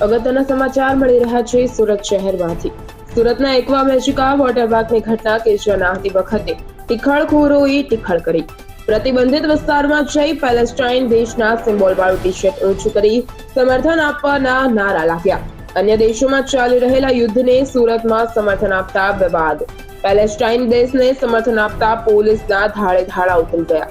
અગત્યના સમાચાર મળી રહ્યા છે સુરત શહેરમાંથી. સુરતના એકવા મેજિકા વોટર પાર્કની ઘટના કે જ્યાં નાહતી વખતે ટીખળખોરોએ તિખળ કરી. પ્રતિબંધિત વિસ્તારમાં જઈ પેલેસ્ટાઇન દેશના સિમ્બોલ વાળું ટી શર્ટ ઊંચું કરી સમર્થન આપવાના નારા લાગ્યા. અન્ય દેશોમાં ચાલી રહેલા યુદ્ધને સુરતમાં સમર્થન આપતા વિવાદ. પેલેસ્ટાઇન દેશને સમર્થન આપતા પોલીસના ધાડે ધાડા ઉતરી ગયા.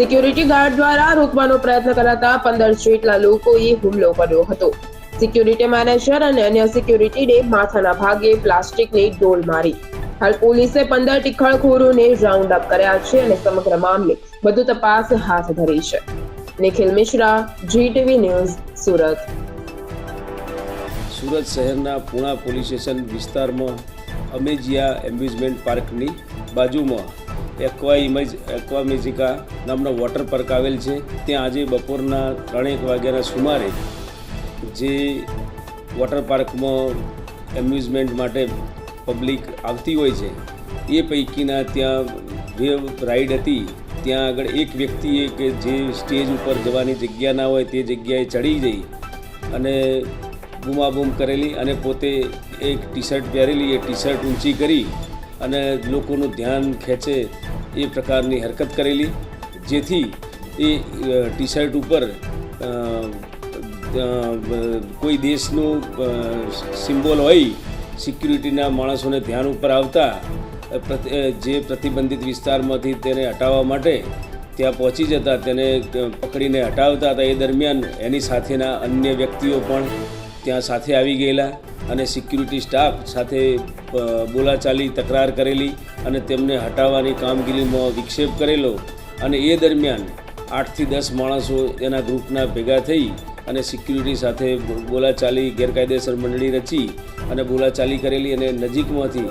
સિક્યુરિટી ગાર્ડ દ્વારા રોકવાનો પ્રયત્ન કરાતા પંદર જેટલા લોકોએ હુમલો કર્યો હતો. સિક્યુરિટી મેનેજર અને અન્ય સિક્યુરિટીને માથાના ભાગે પ્લાસ્ટિકની ડોલ મારી. હાલ પોલીસે પંદર ટીખળખોરોને રાઉન્ડ અપ કર્યા છે અને સમગ્ર મામલે વધુ તપાસ હાથ ધરી છે. Nikhil Mishra, GTV news, Surat. Surat શહેરના પૂણા પોલીસ સ્ટેશન વિસ્તારમાં અમેજિયા એમ્યુઝમેન્ટ પાર્કની બાજુમાં એક્વા ઇમેજ, એક્વા નામનો વોટર પાર્ક આવેલ છે. ત્યાં આજે બપોરના ત્રણેક વાગ્યાના સુમારે જે વોટર પાર્કમાં એમ્યુઝમેન્ટ માટે પબ્લિક આવતી હોય છે, એ પૈકીના ત્યાં વેવ રાઈડ હતી, ત્યાં આગળ એક વ્યક્તિએ કે જે સ્ટેજ ઉપર જવાની જગ્યા ના હોય તે જગ્યાએ ચડી જઈ અને બૂમાબૂમ કરેલી અને પોતે એક ટી શર્ટ પહેરેલી, એ ટી શર્ટ ઊંચી કરી અને લોકોનું ધ્યાન ખેંચે એ પ્રકારની હરકત કરેલી, જેથી એ ટી શર્ટ ઉપર કોઈ દેશનું સિમ્બોલ હોય, સિક્યુરિટીના માણસોને ધ્યાન ઉપર આવતા જે પ્રતિબંધિત વિસ્તારમાંથી તેને હટાવવા માટે ત્યાં પહોંચી જતા, તેને પકડીને હટાવતા હતા, એ દરમિયાન એની સાથેના અન્ય વ્યક્તિઓ પણ ત્યાં સાથે આવી ગયેલા અને સિક્યુરિટી સ્ટાફ સાથે બોલાચાલી, તકરાર કરેલી અને તેમને હટાવવાની કામગીરીમાં વિક્ષેપ કરેલો અને એ દરમિયાન આઠથી દસ માણસો એના ગ્રુપના ભેગા થઈ અને સિક્યુરિટી સાથે બોલાચાલી, ગેરકાયદેસર મંડળી રચી અને બોલાચાલી કરેલી અને નજીકમાંથી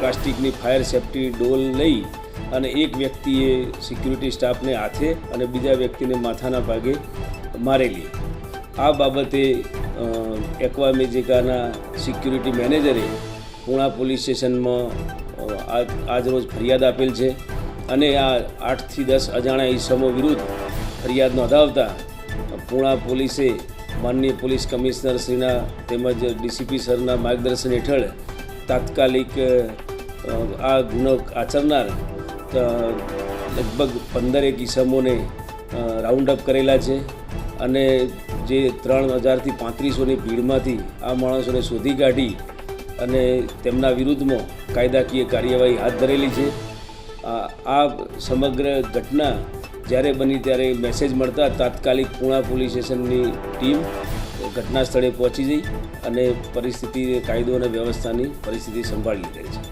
પ્લાસ્ટિકની ફાયર સેફ્ટી ડોલ લઈ અને એક વ્યક્તિએ સિક્યુરિટી સ્ટાફને હાથે અને બીજા વ્યક્તિને માથાના ભાગે મારેલી. આ બાબતે એક્વામેજિકાના મેજિકાના સિક્યુરિટી મેનેજરે પૂણા પોલીસ સ્ટેશનમાં આજ- આજરોજ ફરિયાદ આપેલ છે અને આ આઠથી દસ અજાણ્યા ઈસમો વિરુદ્ધ ફરિયાદ નોંધાવતા પૂણા પોલીસે માનનીય પોલીસ કમિશનર શ્રીના તેમજ ડીસીપી સરના માર્ગદર્શન હેઠળ તાત્કાલિક આ ગુનો આચરનાર લગભગ પંદરેક ઈસમોને રાઉન્ડ અપ કરેલા છે અને જે ત્રણ હજારથી પાંત્રીસોની ભીડમાંથી આ માણસોને શોધી કાઢી અને તેમના વિરુદ્ધમાં કાયદાકીય કાર્યવાહી હાથ ધરેલી છે. આ સમગ્ર ઘટના જ્યારે બની ત્યારે મેસેજ મળતા તાત્કાલિક પૂણા પોલીસ સ્ટેશનની ટીમ ઘટના સ્થળે પહોંચી જઈ અને પરિસ્થિતિ, કાયદો અને વ્યવસ્થાની પરિસ્થિતિ સંભાળી લીધી છે.